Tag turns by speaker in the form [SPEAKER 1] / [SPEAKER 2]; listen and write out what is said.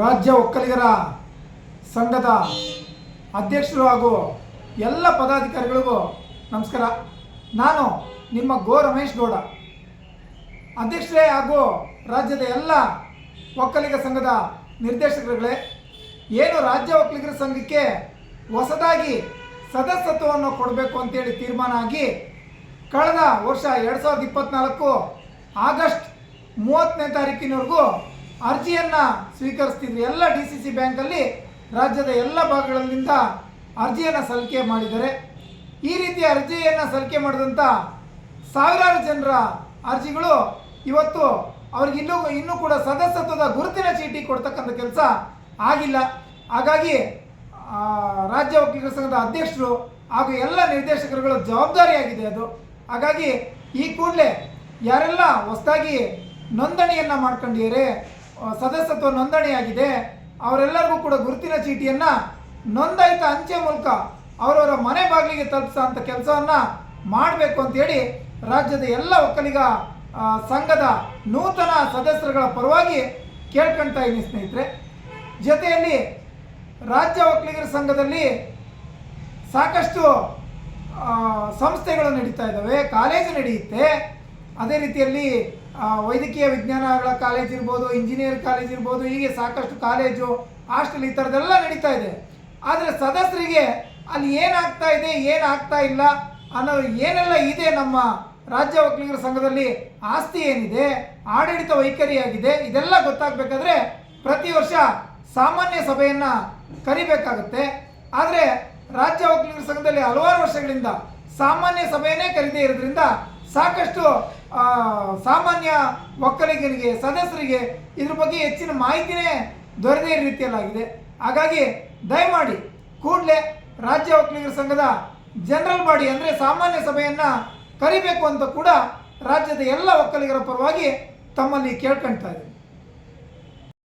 [SPEAKER 1] ರಾಜ್ಯ ಒಕ್ಕಲಿಗರ ಸಂಘದ ಅಧ್ಯಕ್ಷರು ಹಾಗೂ ಎಲ್ಲ ಪದಾಧಿಕಾರಿಗಳಿಗೂ ನಮಸ್ಕಾರ. ನಾನು ನಿಮ್ಮ ಗೋ ರಮೇಶ್ ಗೌಡ. ಅಧ್ಯಕ್ಷರೇ ಹಾಗೂ ರಾಜ್ಯದ ಎಲ್ಲ ಒಕ್ಕಲಿಗ ಸಂಘದ ನಿರ್ದೇಶಕರುಗಳೇ, ಏನು ರಾಜ್ಯ ಒಕ್ಕಲಿಗರ ಸಂಘಕ್ಕೆ ಹೊಸದಾಗಿ ಸದಸ್ಯತ್ವವನ್ನು ಕೊಡಬೇಕು ಅಂತೇಳಿ ತೀರ್ಮಾನ ಆಗಿ ಕಳೆದ ವರ್ಷ ಎರಡು ಸಾವಿರದ ಇಪ್ಪತ್ತ್ನಾಲ್ಕು ಆಗಸ್ಟ್ ಮೂವತ್ತನೇ ತಾರೀಕಿನವರೆಗೂ ಅರ್ಜಿಯನ್ನು ಸ್ವೀಕರಿಸ್ತಿದ್ರು. ಎಲ್ಲ ಡಿ ಸಿ ಸಿ ಬ್ಯಾಂಕಲ್ಲಿ ರಾಜ್ಯದ ಎಲ್ಲ ಭಾಗಗಳಿಂದ ಅರ್ಜಿಯನ್ನು ಸಲ್ಲಿಕೆ ಮಾಡಿದ್ದಾರೆ. ಈ ರೀತಿ ಅರ್ಜಿಯನ್ನು ಸಲ್ಲಿಕೆ ಮಾಡಿದಂಥ ಸಾವಿರಾರು ಜನರ ಅರ್ಜಿಗಳು ಇವತ್ತು ಅವ್ರಿಗೆ ಇನ್ನೂ ಇನ್ನೂ ಕೂಡ ಸದಸ್ಯತ್ವದ ಗುರುತಿನ ಚೀಟಿ ಕೊಡ್ತಕ್ಕಂಥ ಕೆಲಸ ಆಗಿಲ್ಲ. ಹಾಗಾಗಿ ರಾಜ್ಯ ವಕೀಲರ ಸಂಘದ ಅಧ್ಯಕ್ಷರು ಹಾಗೂ ಎಲ್ಲ ನಿರ್ದೇಶಕರುಗಳ ಜವಾಬ್ದಾರಿಯಾಗಿದೆ ಅದು. ಹಾಗಾಗಿ ಈ ಕೂಡಲೇ ಯಾರೆಲ್ಲ ಹೊಸದಾಗಿ ನೋಂದಣಿಯನ್ನು ಮಾಡ್ಕೊಂಡಿದ್ದಾರೆ ಸದಸ್ಯತ್ವ ನೋಂದಣಿಯಾಗಿದೆ. ಅವರೆಲ್ಲರಿಗೂ ಕೂಡ ಗುರುತಿನ ಚೀಟಿಯನ್ನು ನೋಂದಾಯಿತ ಅಂಚೆ ಮೂಲಕ ಅವರವರ ಮನೆ ಬಾಗಿಲಿಗೆ ತಲುಪಿಸೋ ಅಂಥ ಕೆಲಸವನ್ನು ಮಾಡಬೇಕು ಅಂತೇಳಿ ರಾಜ್ಯದ ಎಲ್ಲ ಒಕ್ಕಲಿಗ ಸಂಘದ ನೂತನ ಸದಸ್ಯರುಗಳ ಪರವಾಗಿ ಕೇಳ್ಕೊಳ್ತಾ ಇದ್ದೀನಿ ಸ್ನೇಹಿತರೆ. ಜೊತೆಯಲ್ಲಿ ರಾಜ್ಯ ಒಕ್ಕಲಿಗರ ಸಂಘದಲ್ಲಿ ಸಾಕಷ್ಟು ಸಂಸ್ಥೆಗಳು ನಡೀತಾ ಇದ್ದಾವೆ. ಕಾಲೇಜು ನಡೆಯುತ್ತೆ. ಅದೇ ರೀತಿಯಲ್ಲಿ ವೈದ್ಯಕೀಯ ವಿಜ್ಞಾನಗಳ ಕಾಲೇಜ್ ಇರ್ಬೋದು ಇಂಜಿನಿಯರ್ ಕಾಲೇಜ್ ಇರ್ಬೋದು, ಹೀಗೆ ಸಾಕಷ್ಟು ಕಾಲೇಜು, ಹಾಸ್ಟೆಲ್ ಈ ಥರದ್ದೆಲ್ಲ ನಡೀತಾ ಇದೆ. ಆದರೆ ಸದಸ್ಯರಿಗೆ ಅಲ್ಲಿ ಏನಾಗ್ತಾ ಇದೆ, ಏನಾಗ್ತಾ ಇಲ್ಲ ಅನ್ನೋ ಏನೆಲ್ಲ ಇದೆ ನಮ್ಮ ರಾಜ್ಯ ವಕೀಲರ ಸಂಘದಲ್ಲಿ, ಆಸ್ತಿ ಏನಿದೆ, ಆಡಳಿತ ವೈಖರಿಯಾಗಿದೆ, ಇದೆಲ್ಲ ಗೊತ್ತಾಗಬೇಕಾದ್ರೆ ಪ್ರತಿ ವರ್ಷ ಸಾಮಾನ್ಯ ಸಭೆಯನ್ನು ಕರಿಬೇಕಾಗುತ್ತೆ. ಆದರೆ ರಾಜ್ಯ ವಕೀಲರ ಸಂಘದಲ್ಲಿ ಹಲವಾರು ವರ್ಷಗಳಿಂದ ಸಾಮಾನ್ಯ ಸಭೆಯನ್ನೇ ಕರೀದೇ ಇರೋದ್ರಿಂದ ಸಾಕಷ್ಟು ಸಾಮಾನ್ಯ ಒಕ್ಕಲಿಗರಿಗೆ, ಸದಸ್ಯರಿಗೆ ಇದ್ರ ಬಗ್ಗೆ ಹೆಚ್ಚಿನ ಮಾಹಿತಿನೇ ದೊರೆದೇ ರೀತಿಯಲ್ಲಾಗಿದೆ. ಹಾಗಾಗಿ ದಯಮಾಡಿ ಕೂಡಲೇ ರಾಜ್ಯ ಒಕ್ಕಲಿಗರ ಸಂಘದ ಜನರಲ್ ಬಾಡಿ ಅಂದರೆ ಸಾಮಾನ್ಯ ಸಭೆಯನ್ನು ಕರಿಬೇಕು ಅಂತ ಕೂಡ ರಾಜ್ಯದ ಎಲ್ಲ ಒಕ್ಕಲಿಗರ ಪರವಾಗಿ ತಮ್ಮಲ್ಲಿ ಕೇಳ್ಕೊಳ್ತಾ ಇದ್ದೀನಿ.